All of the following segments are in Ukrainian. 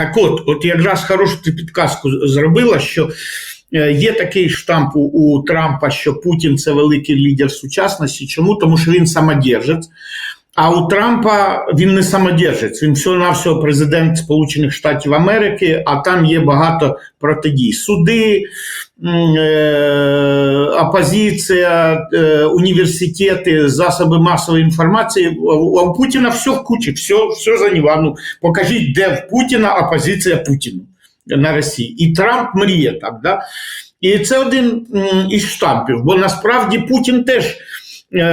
Так от, от якраз хорошу ти підказку зробила, що е, є такий штамп у, у Трампа, що Путін це великий лідер сучасності. Чому? Тому що він самодержець. А у Трампа він не самодержець, він всього-навсього президент Сполучених Штатів Америки, а там є багато протидій. Суди, университеты, опозиція, е, університети, засоби масової інформації. У Путіна все в кучі, все, все за нього. Ну, покажіть, де в Путіна опозиція Путіну на Росії. І Трамп мріє так. Да? І це один із штампів, бо насправді Путін теж е,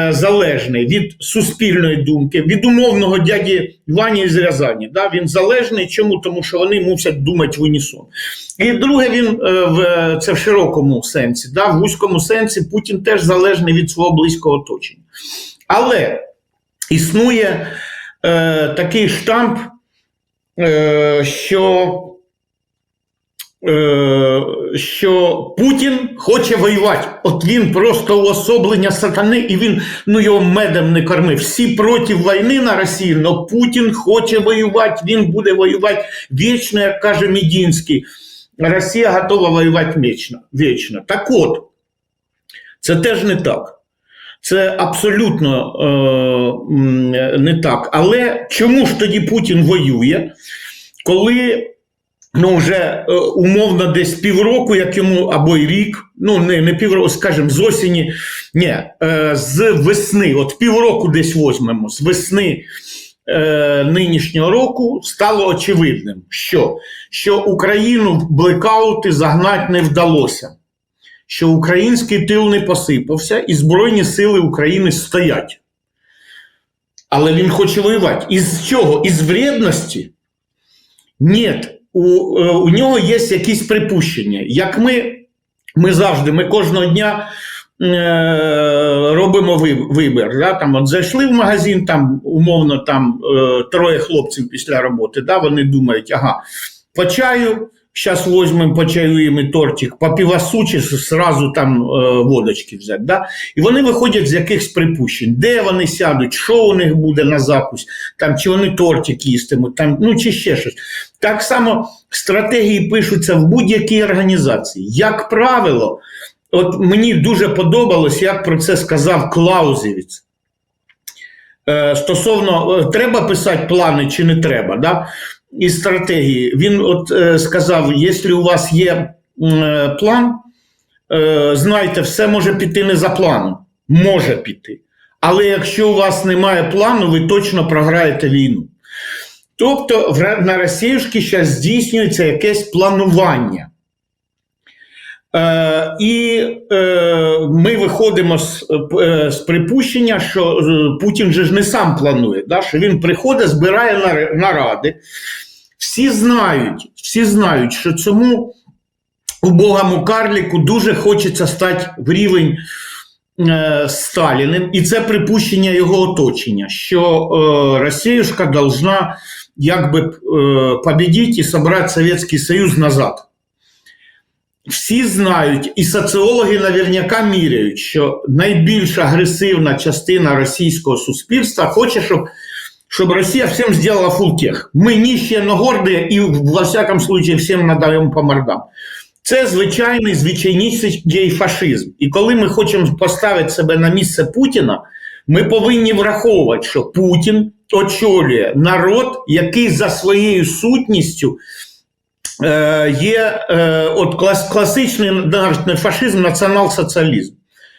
залежний від суспільної думки, від умовного дяді Вані з Рязані. Да? Він залежний. Чому? Тому що вони мусять думати в унісон. І друге, він е, в це в широкому сенсі, да? в вузькому сенсі Путін теж залежний від свого близького оточення. Але існує е, такий штамп, е, що е, що Путін хоче воювати. От він просто уособлення сатани, і він ну його медом не кормив. Всі проти війни на Росії, але Путін хоче воювати, він буде воювати вічно, як каже Мідінський. Росія готова воювати вічно. вічно. Так от, це теж не так. Це абсолютно е, не так. Але чому ж тоді Путін воює, коли ну, вже е, умовно десь півроку, як йому або й рік, ну не, не півроку, скажімо, з осені, ні, е, з весни, от півроку десь возьмемо, з весни е, нинішнього року стало очевидним, що, що Україну в блекаути загнати не вдалося. Що український тил не посипався, і Збройні сили України стоять. Але він хоче воювати. Із чого? Із вредності? Ні, у, е, у нього є якісь припущення. Як ми, ми завжди, ми кожного дня е, робимо вибір. Да? Там, от зайшли в магазин, там умовно там е, троє хлопців після роботи. Да? Вони думають, ага, по чаю. Зараз візьмемо, почаюємо тортик, по півасу чи сразу там е, водочки взяти. Да? І вони виходять з якихось припущень, де вони сядуть, що у них буде на запуск, там, чи вони тортик їстимуть, там, ну чи ще щось. Так само стратегії пишуться в будь-якій організації. Як правило, от мені дуже подобалось, як про це сказав Клаузевіц. Е, стосовно, е, треба писати плани чи не треба. Да? І стратегії. Він от е, сказав: якщо у вас є е, план, е, знайте, все може піти не за планом. Може піти. Але якщо у вас немає плану, ви точно програєте війну. Тобто на Росіюшки зараз здійснюється якесь планування. Е, і е, ми виходимо з, е, з припущення, що Путін же ж не сам планує, да? що він приходить, збирає наради. Всі знають, всі знають, що цьому убогому карліку дуже хочеться стати в рівень е, Сталіним, і це припущення його оточення, що е, Росіюшка должна якби победити і собрати Совєтський Союз назад. Всі знають, і соціологи наверняка міряють, що найбільш агресивна частина російського суспільства хоче, щоб, щоб Росія всім зробила фултех. Ми нижче, но горді, і во всякому случае всім надаємо по мордам. Це звичайний звичайнісінький фашизм. І коли ми хочемо поставити себе на місце Путіна, ми повинні враховувати, що Путін очолює народ, який за своєю сутністю є е, от клас, класичний навіть фашизм, націонал-соціалізм.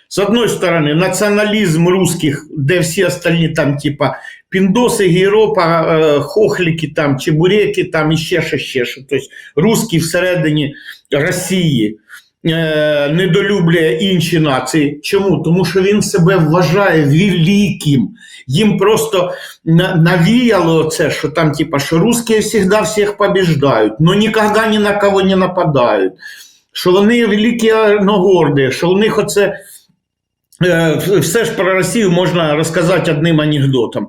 З одної сторони, націоналізм русських, де всі остальні там, типа піндоси, гейропа, е, хохліки, там, чебуреки, там і ще що, ще що. Тобто русські всередині Росії е, недолюблює інші нації. Чому? Тому що він себе вважає великим. Їм просто навіяло це, що там, типа, що русські завжди всіх побіждають, але ніколи ні на кого не нападають. Що вони великі, но горді, що у них оце Е, Все ж про Росію можна розказати одним анекдотом.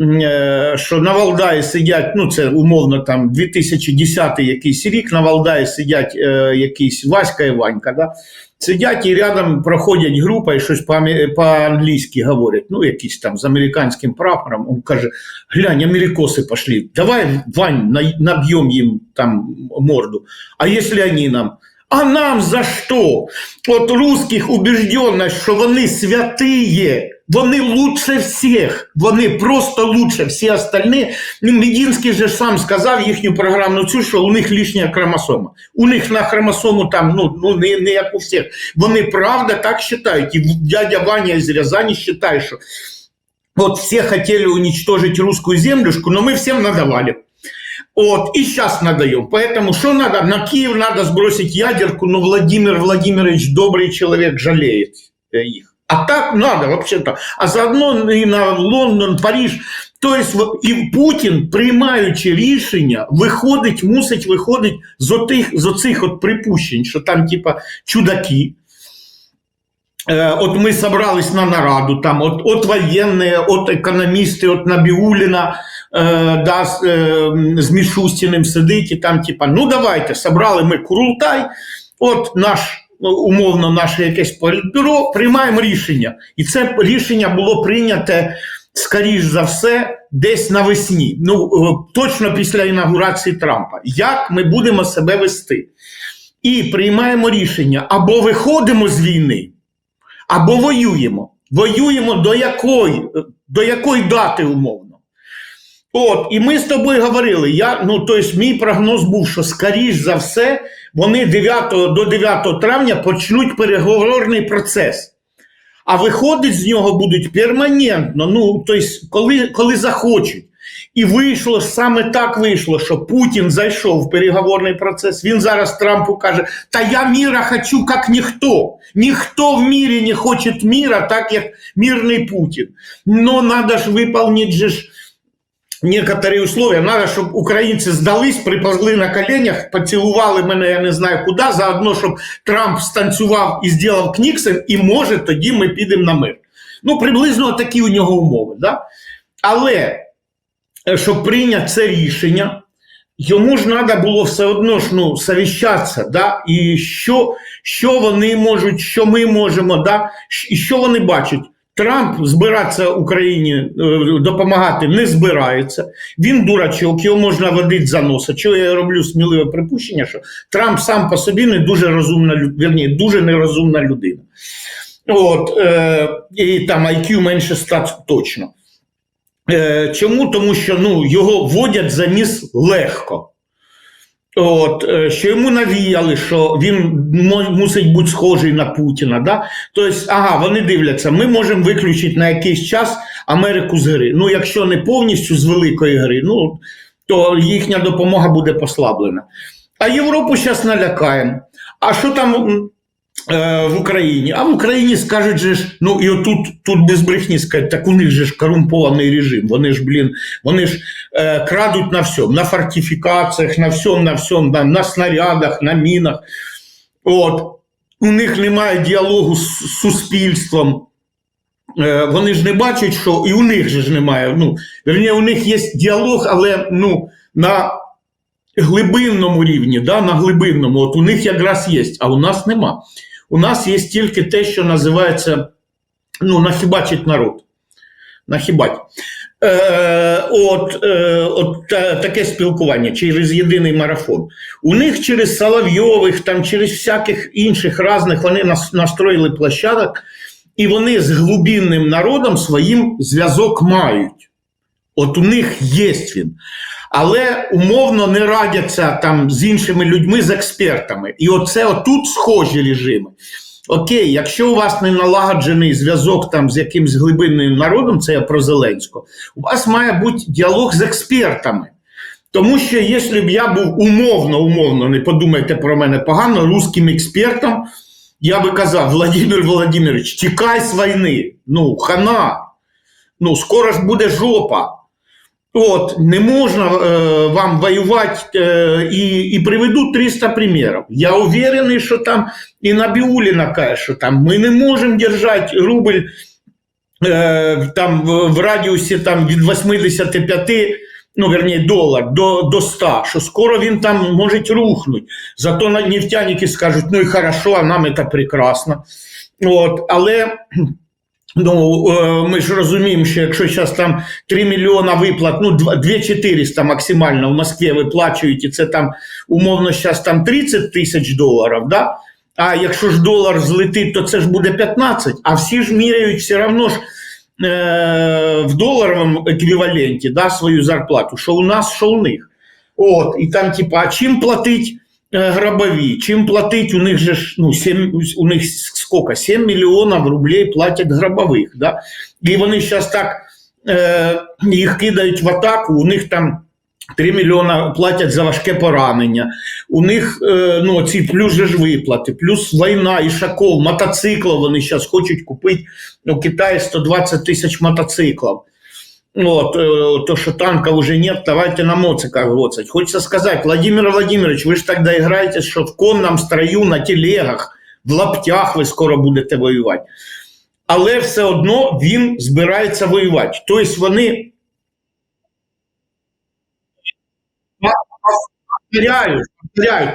Е, Що на Валдаї сидять, ну це умовно там 2010 якийсь рік, на Валдаї сидять е, якийсь Васька і Ванька, да? сидять і рядом проходять група і щось по-англійськи говорять, ну якісь там з американським прапором. Він каже: глянь, америкоси пошли, давай, Вань, на- наб'ємо їм там морду. А якщо вони нам? А нам за що? От русських убежденность, що вони святиє, вони лучше всіх, вони просто лучше. Всі остальні. Ну, Медінський же сам сказав їхню програмну цю, що у них лишня хромосома. У них на хромосому там, ну, ну не, не як у всіх. Вони правда так вважають. І дядя Ваня із Рязани вважає, що от всі хотіли уничтожить русскую землюшку, но мы всем надавали. Вот, и сейчас надаем. Поэтому что надо? На Киев надо сбросить ядерку, но Владимир Владимирович, добрый человек, жалеет э, их. А так надо вообще-то. А заодно и на Лондон, Париж. То есть в- і Путін, приймаючи рішення, виходить, мусить виходить з отих, з оцих от припущень, що там, типа, чудаки. Е, От ми собрались на нараду, там от, от воєнні, от економісти, от Набіуліна, е, да, з, е, з Мішустіним сидить, і там, типа, ну давайте, собрали ми Курултай, от наш, ну, умовно, наше якесь політбюро, приймаємо рішення. І це рішення було прийняте, скоріш за все, десь навесні. Ну, точно після інаугурації Трампа. Як ми будемо себе вести? І приймаємо рішення або виходимо з війни, або воюємо. Воюємо до якої, до якої дати умовно. От, і ми з тобою говорили. Я, ну, тобто, мій прогноз був, що скоріш за все вони 9, до 9 травня почнуть переговорний процес. А виходить з нього будуть перманентно, ну, тобто, коли, коли захочуть. І вийшло саме так вийшло, що Путін зайшов в переговорний процес. Він зараз Трампу каже: Та я міра хочу, як ніхто. Ніхто в мірі не хоче міра, так як мирний Путін. Но надо ж виповнити же ж некоторі условия. Надо, щоб українці здались, приповзли на коленях, поцілували мене, я не знаю куди, заодно, щоб Трамп станцював і зробив Кніксен, і може тоді ми підемо на мир. Ну, приблизно такі у нього умови. Да? Але щоб прийняти це рішення, йому ж треба було все одно ж ну, совіщатися, да? і що, що вони можуть, що ми можемо, да? І що вони бачать. Трамп збиратися Україні е, допомагати не збирається. Він дурачок, його можна водити за носа. Чого я роблю сміливе припущення, що Трамп сам по собі не дуже розумна вірні, дуже нерозумна людина. От, е, і там IQ менше 100 точно. Е, чому? Тому що ну, його водять за ніс легко. От, е, що йому навіяли, що він мусить бути схожий на Путіна. Да? Тобто, ага, вони дивляться, ми можемо виключити на якийсь час Америку з гри. Ну, якщо не повністю з великої гри, ну, то їхня допомога буде послаблена. А Європу зараз налякаємо. А що там е, в Україні? А в Україні скажуть же ж, ну і отут тут без брехні сказати, так у них же ж корумпований режим. Вони ж, блін, вони ж е, крадуть на всьому, на фортифікаціях, на всьому, на всьому, на, на снарядах, на мінах. От. У них немає діалогу з суспільством. Е, вони ж не бачать, що і у них же ж немає. Ну, верні, у них є діалог, але ну, на глибинному рівні, да, на глибинному, от у них якраз є, а у нас нема. У нас є тільки те, що називається ну, нахибачить народ. Нахибать. Е, от, е, от та, таке спілкування через єдиний марафон. У них через Соловйових, там, через всяких інших разних вони нас, настроїли площадок, і вони з глубинним народом своїм зв'язок мають. От у них є він. Але умовно не радяться там з іншими людьми, з експертами. І оце отут схожі режими. Окей, якщо у вас не налагоджений зв'язок там з якимсь глибинним народом, це я про Зеленського, у вас має бути діалог з експертами. Тому що якщо б я був умовно, умовно, не подумайте про мене погано, русським експертом, я би казав, Владимир Володимирович, тікай з війни, ну, хана, ну, скоро ж буде жопа. От, не можна е, вам воювати, е, і, і приведу 300 примерів. Я уверений, що там і Набіуліна каже, що там ми не можемо держати рубль е, там в, радіусі там, від 85, ну, верні, долар до, до 100, що скоро він там може рухнути. Зато нефтяники скажуть, ну і хорошо, а нам це прекрасно. От, але ну, е, ми ж розуміємо, що якщо зараз там 3 мільйона виплат, ну 2 400 максимально в Москві виплачують, і це там умовно зараз там 30 тисяч доларів, да? а якщо ж долар злетить, то це ж буде 15, а всі ж міряють все одно ж е, в доларовому еквіваленті да, свою зарплату, що у нас, що у них. От, і там, типа, а чим платить гробові? Чим платить? У них же ну, 7, у них сколько? 7 мільйонів рублей платять гробових, да? І вони зараз так е, їх кидають в атаку, у них там 3 мільйона платять за важке поранення. У них е, ну, ці плюс же ж виплати, плюс війна, ішаков, мотоциклів вони зараз хочуть купити у Китаї 120 тисяч мотоциклів. Вот, э, то, что танков уже нет, давайте на моциках гоцать. Хочется сказать, Владимир Владимирович, вы же тогда играете, що в конном строю, на телегах, в лаптях ви скоро будете воювати. Але все одно він збирається воювати. Тобто вони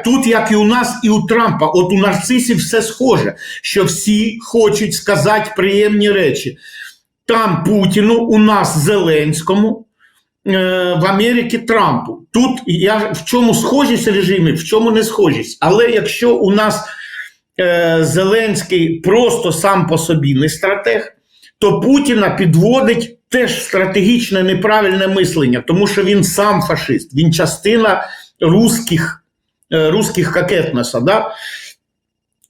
тут, як і у нас, і у Трампа, от у нарцисів все схоже, що всі хочуть сказати приємні речі. Там Путіну, у нас Зеленському, е, в Америці Трампу. Тут я в чому схожість режимів, в чому не схожість. Але якщо у нас е, Зеленський просто сам по собі не стратег, то Путіна підводить теж стратегічне неправильне мислення, тому що він сам фашист, він частина русських, е, русських кокетноса. Да?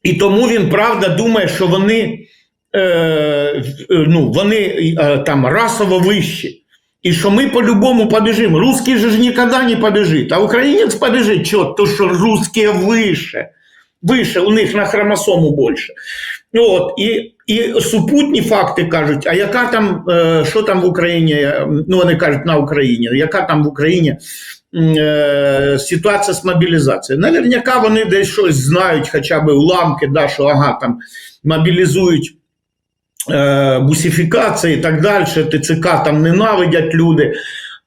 І тому він правда думає, що вони, е, е, ну, вони е, там расово вищі. І що ми по-любому побежим. Русский же никогда не побежит, а українець побежит. Чого? То, що русські вище. Вище, у них на хромосому більше. От, і, і супутні факти кажуть, а яка там, що там в Україні, ну вони кажуть на Україні, яка там в Україні ситуація з мобілізацією. Наверняка вони десь щось знають, хоча б уламки, да, що ага, там мобілізують бусифікації і так далі, ТЦК там ненавидять люди.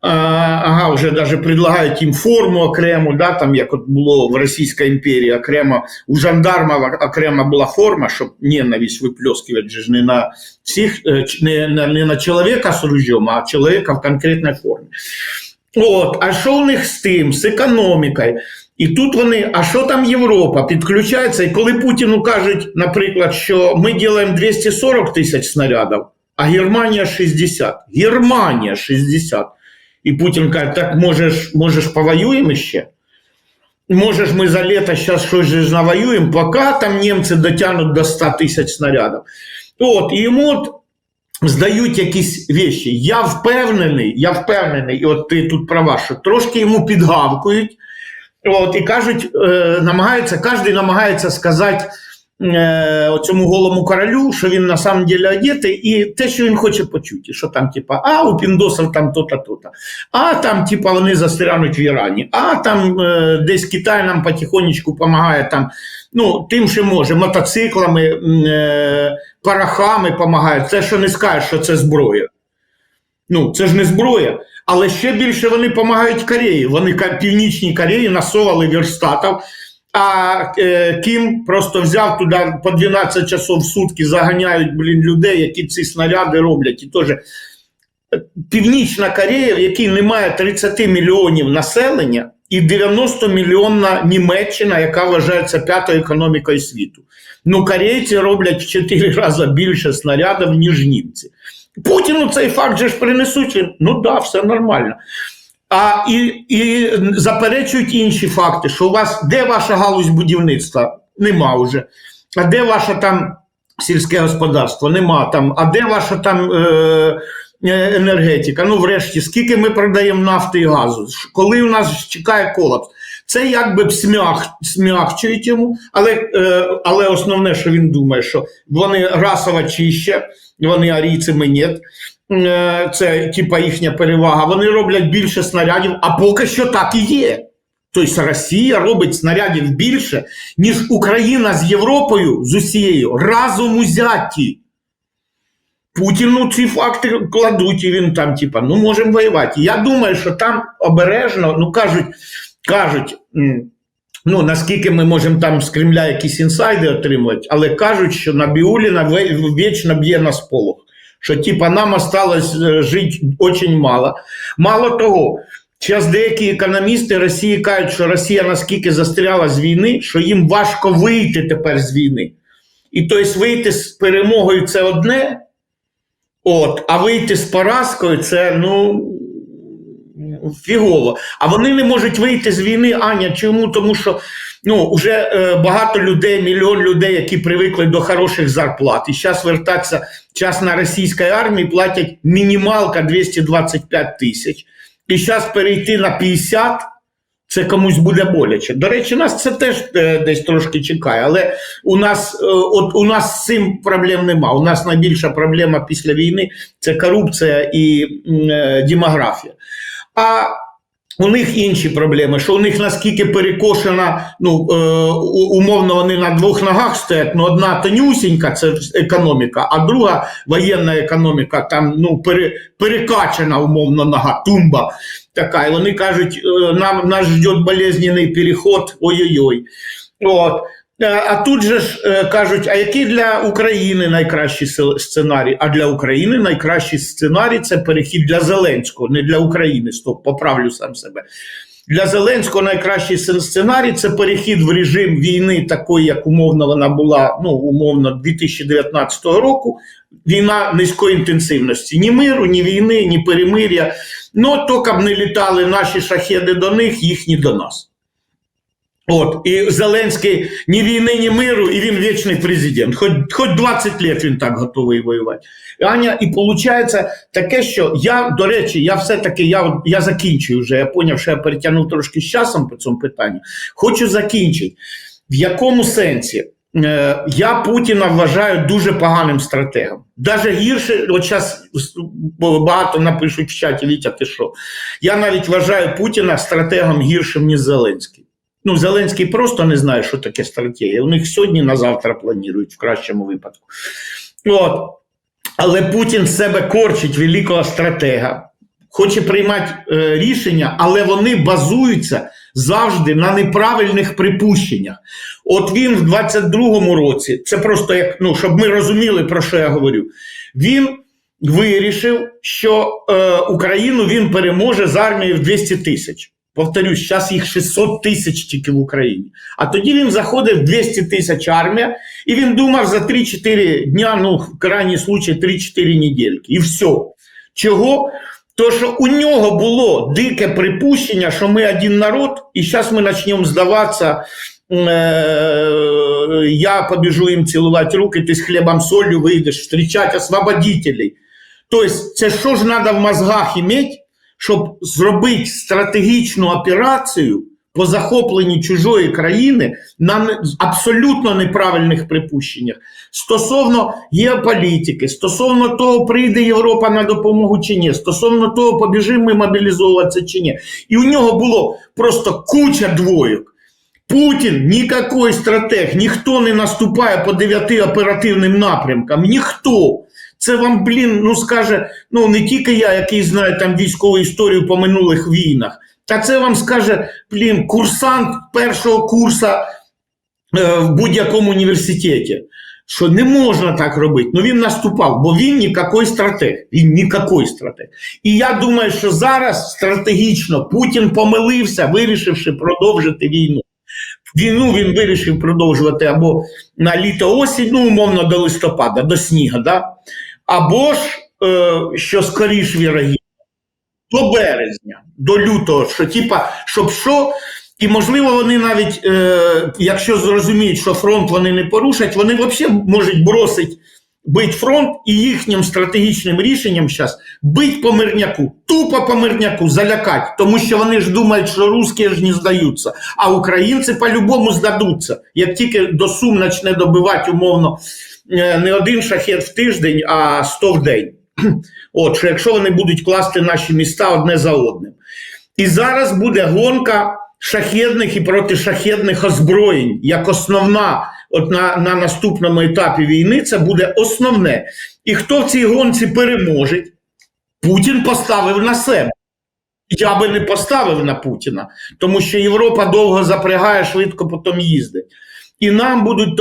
Ага, вже навіть предлагають їм форму окрему, да, там як от було в Російській імперії окремо, у жандарма окрема була форма, щоб ненависть виплескувати ж не на всіх, е, не, на- не на чоловіка з ружьом, а чоловіка в конкретній формі. От, а що у них з тим, з економікою? І тут вони, а що там Європа підключається? І коли Путіну кажуть, наприклад, що ми робимо 240 тисяч снарядів, а Германія 60. Германія 60. І Путін каже, так можеш, можеш повоюємо ще? Може ж ми за літо зараз щось навоюємо, поки там німці дотягнуть до 100 тисяч снарядів. От, і йому от здають якісь вещі. Я впевнений, я впевнений, і от ти тут права, що трошки йому підгавкують, от, і кажуть, е, намагаються, кожен намагається сказати е, цьому голому королю, що він на самом деле одетий, і те, що він хоче почути, що там, типа, а у піндосів там то-то, то-то, а там, типа, вони застрянуть в Ірані, а там е, десь Китай нам потихонечку допомагає там, ну, тим, що може, мотоциклами, е, порохами допомагає. Це що не скажеш, що це зброя. Ну, це ж не зброя. Але ще більше вони допомагають Кореї. Вони Північній Кореї насовували верстатів, а е, Кім просто взяв туди по 12 часов в сутки, заганяють блін, людей, які ці снаряди роблять. І теж е, Північна Корея, в якій немає 30 мільйонів населення, і 90 мільйонна Німеччина, яка вважається п'ятою економікою світу. Ну, корейці роблять в 4 рази більше снарядів, ніж німці. Путіну цей факт же ж принесуть. Ну да, все нормально. А і, і заперечують інші факти, що у вас де ваша галузь будівництва? Нема вже. А де ваше там сільське господарство? Нема там. А де ваша там е, е, енергетика? Ну, врешті, скільки ми продаємо нафти і газу? Коли у нас чекає колапс? Це якби смях, смягчують йому, але, е, але основне, що він думає, що вони расово чище, вони арійцями ні. е, це типа їхня перевага, вони роблять більше снарядів, а поки що так і є. Тобто Росія робить снарядів більше, ніж Україна з Європою з усією разом узяті. Путіну ці факти кладуть, і він там, типа, ну можемо воювати. Я думаю, що там обережно, ну кажуть, кажуть, ну наскільки ми можемо там з Кремля якісь інсайди отримувати, але кажуть, що Набіуліна вічно б'є на сполох. Що типа нам осталось е, жити дуже мало. Мало того, зараз деякі економісти Росії кажуть, що Росія наскільки застряла з війни, що їм важко вийти тепер з війни. І тобто вийти з перемогою це одне, от, а вийти з поразкою це ну фігово. А вони не можуть вийти з війни, Аня. Чому? Тому що ну, вже е, багато людей, мільйон людей, які привикли до хороших зарплат. І зараз вертатися час на російській армії платять мінімалка 225 тисяч. І зараз перейти на 50 це комусь буде боляче. До речі, нас це теж е, десь трошки чекає, але у нас, е, от у нас з цим проблем нема. У нас найбільша проблема після війни це корупція і е, демографія. А у них інші проблеми, що у них наскільки перекошена, ну е, умовно вони на двох ногах стоять, ну одна тонюсінька, це економіка, а друга воєнна економіка, там ну пере, перекачана умовно нога, тумба така. І вони кажуть, е, нам нас ждет болезненний переход, ой-ой-ой. От. Е, А тут же ж е, кажуть, а який для України найкращий сценарій? А для України найкращий сценарій це перехід для Зеленського, не для України. Стоп, поправлю сам себе. Для Зеленського найкращий сценарій це перехід в режим війни, такої, як умовно вона була, ну умовно 2019 року. Війна низької інтенсивності. Ні миру, ні війни, ні перемир'я. Ну, то б не літали наші шахеди до них, їхні до нас. От, і Зеленський ні війни, ні миру, і він вічний президент. Хоч, хоч 20 років він так готовий воювати. Аня, і виходить таке, що я, до речі, я все-таки я, я закінчую вже. Я зрозумів, що я перетягнув трошки з часом по цьому питанню. Хочу закінчити. В якому сенсі? Е, Я Путіна вважаю дуже поганим стратегом. Даже гірше, от зараз багато напишуть в чаті, Вітя, ти що? Я навіть вважаю Путіна стратегом гіршим, ніж Зеленський. Ну, Зеленський просто не знає, що таке стратегія. У них сьогодні на завтра планують в кращому випадку. От. Але Путін з себе корчить великого стратега, хоче приймати е, рішення, але вони базуються завжди на неправильних припущеннях. От він в 22-му році, це просто як, ну, щоб ми розуміли, про що я говорю. Він вирішив, що е, Україну він переможе з армією в 200 тисяч. Повторюсь, зараз їх 600 тисяч тільки в Україні. А тоді він заходив 200 тисяч армія, і він думав за 3-4 дня, ну, в крайній случай 3-4 недельки. І все. Чого? То, що у нього було дике припущення, що ми один народ, і зараз ми почнемо здаватися. е, Я побіжу їм цілувати руки, ти з хлібом солью вийдеш, зустрічати освободителей. Тобто, це що ж треба в мозгах іметь, щоб зробити стратегічну операцію по захопленню чужої країни на абсолютно неправильних припущеннях стосовно геополітики, стосовно того, прийде Європа на допомогу чи ні, стосовно того, побіжимо ми мобілізовуватися чи ні. І у нього було просто куча двоєк. Путін ніякий стратег, ніхто не наступає по дев'яти оперативним напрямкам. Ніхто. Це вам, блін, ну скаже, ну не тільки я, який знає там військову історію по минулих війнах, та це вам скаже, блін, курсант першого курсу е, в будь-якому університеті. Що не можна так робити. Ну він наступав, бо він ніякий стратег. Він ніякий стратег. І я думаю, що зараз стратегічно Путін помилився, вирішивши продовжити війну. Війну він вирішив продовжувати або на літо осінь, ну, умовно, до листопада, до сніга, да? Або ж, е, що скоріш вірогідно, до березня, до лютого, що типа, щоб що. І можливо, вони навіть, е, якщо зрозуміють, що фронт вони не порушать, вони взагалі можуть бросити бить фронт і їхнім стратегічним рішенням зараз бить по мирняку, тупо по мирняку залякати, тому що вони ж думають, що русські ж не здаються, а українці по-любому здадуться. Як тільки до Сум почне добивати умовно е, не один шахет в тиждень, а 100 в день. От що якщо вони будуть класти наші міста одне за одним. І зараз буде гонка шахедних і протишахедних озброєнь як основна, от на, на наступному етапі війни, це буде основне. І хто в цій гонці переможе, Путін поставив на себе. Я би не поставив на Путіна, тому що Європа довго запрягає, швидко потім їздить. І нам будуть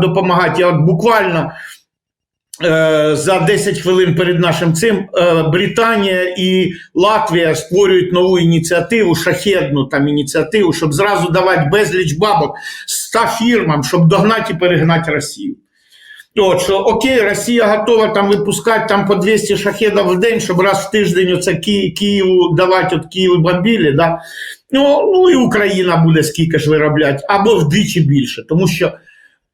допомагати. От буквально за 10 хвилин перед нашим цим е, Британія і Латвія створюють нову ініціативу, шахедну там ініціативу, щоб зразу давати безліч бабок 100 фірмам, щоб догнати і перегнати Росію. От, що окей, Росія готова там випускати там по 200 шахедів в день, щоб раз в тиждень оце Ки- Києву давати от Києву бомбілі, да? ну, ну і Україна буде скільки ж виробляти, або вдвічі більше, тому що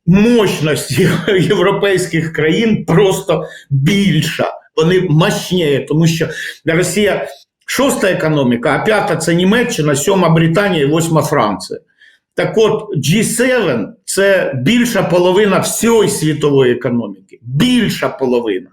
мощність європейських країн просто більша. Вони мощніє, тому що Росія шоста економіка, а п'ята це Німеччина, сьома Британія і восьма Франція. Так от, G7 це більша половина всієї світової економіки. Більша половина.